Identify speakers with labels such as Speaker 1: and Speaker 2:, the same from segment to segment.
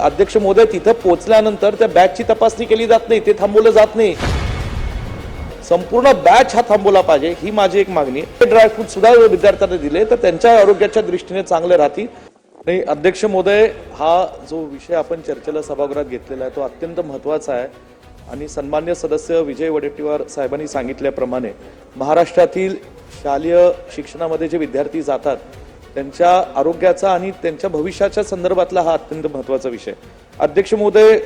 Speaker 1: अध्यक्ष महोदय तिथं पोहोचल्यानंतर त्या बॅचची तपासणी केली जात नाही ते थांबवलं जात नाही. संपूर्ण बॅच हा थांबवला पाहिजे ही माझी एक मागणी. ड्रायफ्रूट सुद्धा विद्यार्थ्यांना दिले तर त्यांच्या आरोग्याच्या दृष्टीने चांगले राहतील. आणि अध्यक्ष मोदय हा जो विषय आपण चर्चेला सभागृहात घेतलेला आहे तो अत्यंत महत्त्वाचा आहे. आणि सन्मान्य सदस्य विजय वडेट्टीवार साहेबांनी सांगितल्याप्रमाणे महाराष्ट्रातील शालेय शिक्षणामध्ये जे विद्यार्थी जातात त्यांच्या आरोग्याचा आणि त्यांच्या भविष्याच्या संदर्भातला हा अत्यंत महत्त्वाचा विषय. अध्यक्ष महोदय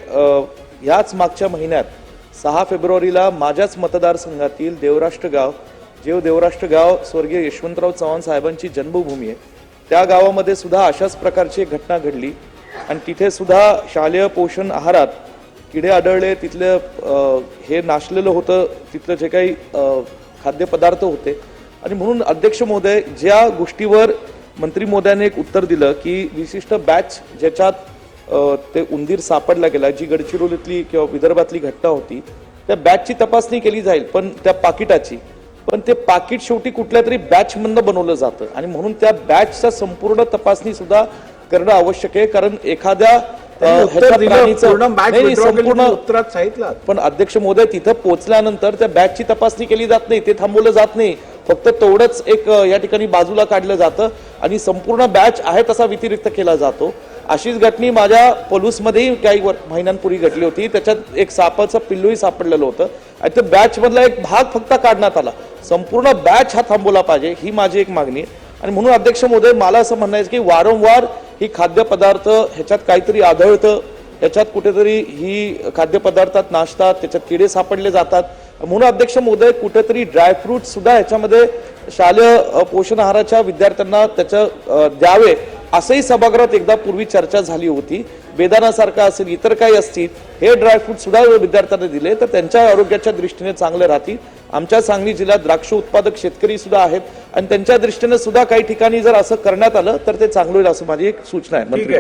Speaker 1: ह्याच मागच्या महिन्यात सहा फेब्रुवारीला माझ्याच मतदारसंघातील देवराष्ट्र गाव जे देवराष्ट्र गाव स्वर्गीय यशवंतराव चव्हाण साहेबांची जन्मभूमी आहे त्या गावामध्ये सुद्धा अशाच प्रकारची एक घटना घडली. आणि तिथे सुद्धा शालेय पोषण आहारात किडे आढळले तिथलं हे नाशलेलं होतं तिथलं जे काही खाद्यपदार्थ होते. आणि म्हणून अध्यक्ष महोदय ज्या गोष्टीवर मंत्री महोदयाने एक उत्तर दिलं की विशिष्ट बॅच ज्याच्यात ते उंदीर सापडला गेला जी गडचिरोलीतली किंवा विदर्भातली घटना होती त्या बॅचची तपासणी केली जाईल पण त्या पाकिटाची. पण ते पाकिट शेवटी कुठल्या तरी बॅच मधनं बनवलं जातं. आणि म्हणून त्या बॅचच्या संपूर्ण तपासणी सुद्धा करणं आवश्यक आहे कारण एखाद्या पण अध्यक्ष महोदय तिथं पोहोचल्यानंतर त्या बॅचची तपासणी केली जात नाही ते थांबवलं जात नाही. फक्त तेवढंच एक या ठिकाणी बाजूला काढलं जातं आणि संपूर्ण बॅच आहे तसा व्यतिरिक्त केला जातो. अशीच घटनी माझ्या पलूसमध्येही काही महिन्यांपूर्वी घडली होती. त्याच्यात एक सापाचं पिल्लूही सापडलेलं होतं. आणि त्या बॅचमधला एक भाग फक्त काढण्यात आला. संपूर्ण बॅच हा थांबवला पाहिजे ही माझी एक मागणी. आहे आणि म्हणून अध्यक्ष महोदय मला असं म्हणायचं की वारंवार ही खाद्यपदार्थ ह्याच्यात काहीतरी आढळतं त्याच्यात कुठेतरी ही खाद्यपदार्थात नाशतात त्याच्यात किडे सापडले जातात. म्हणून अध्यक्ष महोदय कुठेतरी ड्रायफ्रूट सुद्धा ह्याच्यामध्ये शालेय पोषण आहाराच्या विद्यार्थ्यांना त्याचं अ, द्यावे असंही सभागृहात एकदा पूर्वी चर्चा झाली होती. बेदानासारखा असेल इतर काही असतील हे ड्रायफ्रूट सुद्धा विद्यार्थ्यांना दिले तर त्यांच्या आरोग्याच्या दृष्टीने चांगले राहतील. आमच्या सांगली जिल्ह्यात द्राक्ष उत्पादक शेतकरी सुद्धा आहेत आणि त्यांच्या दृष्टीने सुद्धा काही ठिकाणी जर असं करण्यात आलं तर ते चांगलं होईल असं माझी एक सूचना आहे. मंत्री